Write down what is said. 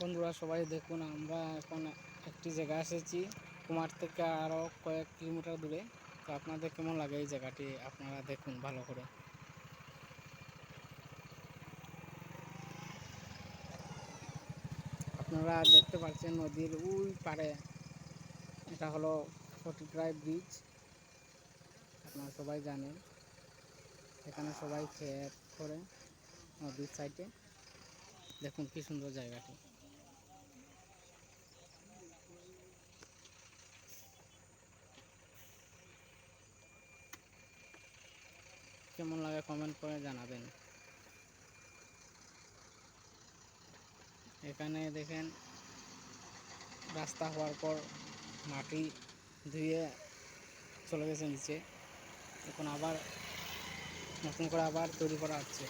বন্ধুরা সবাই দেখুন, আমরা এখন একটি জায়গায় এসেছি, কুমার থেকে আরও কয়েক কিলোমিটার দূরে। তো আপনাদের কেমন লাগে এই জায়গাটি? আপনারা দেখুন ভালো করে। আপনারা দেখতে পাচ্ছেন নদীর ওই পারে এটা হলো ফটিকরায় ব্রিজ আপনারা সবাই জানেন। এখানে সবাই খেয়ে করে নদীর সাইডে দেখুন কি সুন্দর জায়গাটি। কেমন লাগে কমেন্ট করে জানাবেন। এখানে দেখেন, রাস্তা হওয়ার পর মাটি ধুয়ে চলে গেছে নিচে। এখন আবার নতুন করে আবার তৈরি করা হচ্ছে।